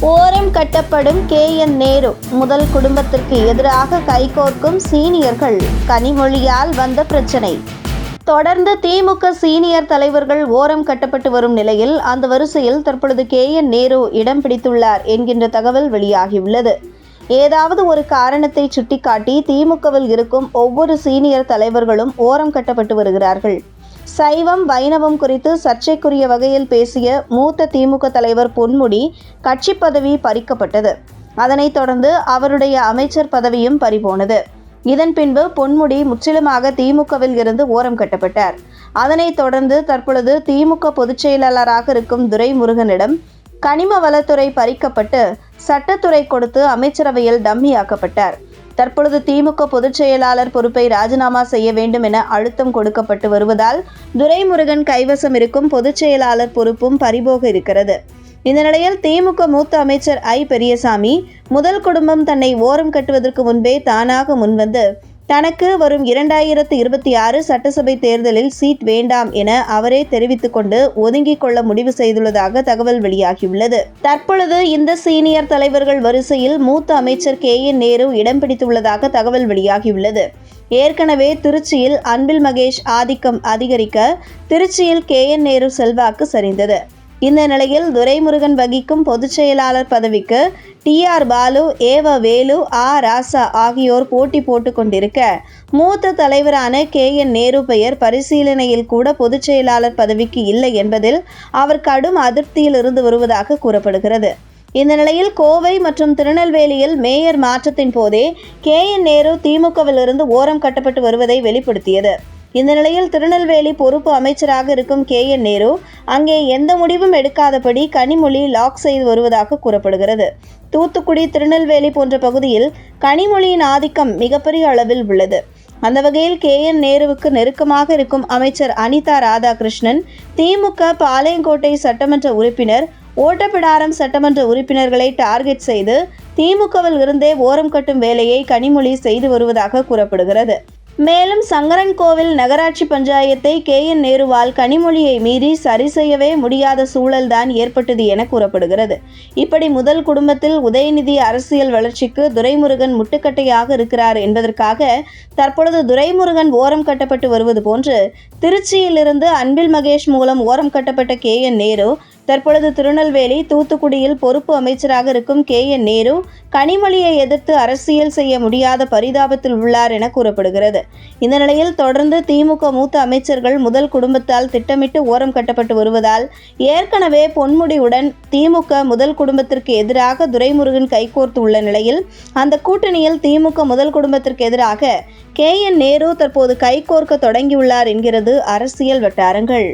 ஓரம் கட்டப்படும் கே. என். நேரு. முதல் குடும்பத்திற்கு எதிராக கைகோர்க்கும் சீனியர்கள் கனிமொழியால் வந்த பிரச்சனை. தொடர்ந்து திமுக சீனியர் தலைவர்கள் ஓரம் கட்டப்பட்டு வரும் நிலையில் அந்த வரிசையில் தற்பொழுது கே. என். நேரு இடம் பிடித்துள்ளார் என்கின்ற தகவல் வெளியாகியுள்ளது. ஏதாவது ஒரு காரணத்தை சுட்டிக்காட்டி திமுகவில் இருக்கும் ஒவ்வொரு சீனியர் தலைவர்களும் ஓரம் கட்டப்பட்டு வருகிறார்கள். சைவம் வைணவம் குறித்து சர்ச்சைக்குரிய வகையில் பேசிய மூத்த திமுக தலைவர் பொன்முடி கட்சி பதவி பறிக்கப்பட்டது. அதனைத் தொடர்ந்து அவருடைய அமைச்சர் பதவியும் பறிபோனது. இதன் பின்பு பொன்முடி முற்றிலுமாக திமுகவில் இருந்து ஓரம் கட்டப்பட்டார். அதனைத் தொடர்ந்து தற்பொழுது திமுக பொதுச் செயலாளராக இருக்கும் துரைமுருகனிடம் கனிம வளத்துறை பறிக்கப்பட்டு சட்டத்துறை கொடுத்து அமைச்சரவையில் டம்மியாக்கப்பட்டார். தற்பொழுது திமுக பொதுச் செயலாளர் பொறுப்பை ராஜினாமா செய்ய வேண்டும் என அழுத்தம் கொடுக்கப்பட்டு வருவதால் துரைமுருகன் கைவசம் இருக்கும் பொதுச் செயலாளர் பொறுப்பும் பறிபோக இருக்கிறது. இந்த நிலையில் திமுக மூத்த அமைச்சர் ஐ. பெரியசாமி முதல் குடும்பம் தன்னை ஓரம் கட்டுவதற்கு முன்பே தானாக முன்வந்து தனக்கு வரும் இரண்டாயிரத்து இருபத்தி ஆறு சட்டசபை தேர்தலில் சீட் வேண்டாம் என அவரே தெரிவித்துக் கொண்டு ஒதுங்கிக் கொள்ள முடிவு செய்துள்ளதாக தகவல் வெளியாகியுள்ளது. தற்பொழுது இந்த சீனியர் தலைவர்கள் வரிசையில் மூத்த அமைச்சர் கே என் நேரு இடம் பிடித்துள்ளதாக தகவல் வெளியாகியுள்ளது. ஏற்கனவே திருச்சியில் அன்பில் மகேஷ் ஆதிக்கம் அதிகரிக்க திருச்சியில் கே என் நேரு செல்வாக்கு சரிந்தது. இந்த நிலையில் துரைமுருகன் வகிக்கும் பொதுச் செயலாளர் பதவிக்கு டி ஆர் பாலு ஏவ வேலு ஆ ராசா ஆகியோர் போட்டி போட்டு கொண்டிருக்க. மூத்த தலைவரான கே என் நேரு பெயர் பரிசீலனையில் கூட பொதுச் செயலாளர் பதவிக்கு இல்லை என்பதில் அவர் கடும் அதிருப்தியில் இருந்து வருவதாக கூறப்படுகிறது. இந்த நிலையில் கோவை மற்றும் திருநெல்வேலியில் மேயர் மாற்றத்தின் போதே கே என் நேரு திமுகவிலிருந்து ஓரம் கட்டப்பட்டு வருவதை வெளிப்படுத்தியது. இந்த நிலையில் திருநெல்வேலி பொறுப்பு அமைச்சராக இருக்கும் கே என் நேரு அங்கே எந்த முடிவும் எடுக்காதபடி கனிமொழி லாக் செய்து வருவதாக கூறப்படுகிறது. தூத்துக்குடி திருநெல்வேலி போன்ற பகுதியில் கனிமொழியின் ஆதிக்கம் மிகப்பெரிய அளவில் உள்ளது. அந்த வகையில் கே என் நேருவுக்கு நெருக்கமாக இருக்கும் அமைச்சர் அனிதா ராதாகிருஷ்ணன் திமுக பாளையங்கோட்டை சட்டமன்ற உறுப்பினர் ஓட்டப்பிடாரம் சட்டமன்ற உறுப்பினர்களை டார்கெட் செய்து திமுகவில் இருந்தே ஓரம் கட்டும் வேலையை கனிமொழி செய்து வருவதாக கூறப்படுகிறது. மேலும் சங்கரன் கோவில் நகராட்சி பஞ்சாயத்தை கே. என். நேருவால் கனிமொழியை மீறி சரி செய்யவே முடியாத சூழல்தான் ஏற்பட்டது என கூறப்படுகிறது. இப்படி முதல் குடும்பத்தில் உதயநிதி அரசியல் வளர்ச்சிக்கு துரைமுருகன் முட்டுக்கட்டையாக இருக்கிறார் என்பதற்காக தற்பொழுது துரைமுருகன் ஓரம் கட்டப்பட்டு வருவது போன்று திருச்சியிலிருந்து அன்பில் மகேஷ் மூலம் ஓரம் கட்டப்பட்ட கே. என். நேரு தற்பொழுது திருநெல்வேலி தூத்துக்குடியில் பொறுப்பு அமைச்சராக இருக்கும் கே. என். நேரு கனிமொழியை எதிர்த்து அரசியல் செய்ய முடியாத பரிதாபத்தில் உள்ளார் என கூறப்படுகிறது. இந்த நிலையில் தொடர்ந்து திமுக மூத்த அமைச்சர்கள் முதல் குடும்பத்தால் திட்டமிட்டு ஓரம் கட்டப்பட்டு வருவதால் ஏற்கனவே பொன்முடியுடன் திமுக முதல் குடும்பத்திற்கு எதிராக துரைமுருகன் கைகோர்த்து உள்ள நிலையில் அந்த கூட்டணியில் திமுக முதல் குடும்பத்திற்கு எதிராக கே. என். நேரு தற்போது கைகோர்க்க தொடங்கியுள்ளார் என்கிறது அரசியல் வட்டாரங்கள்.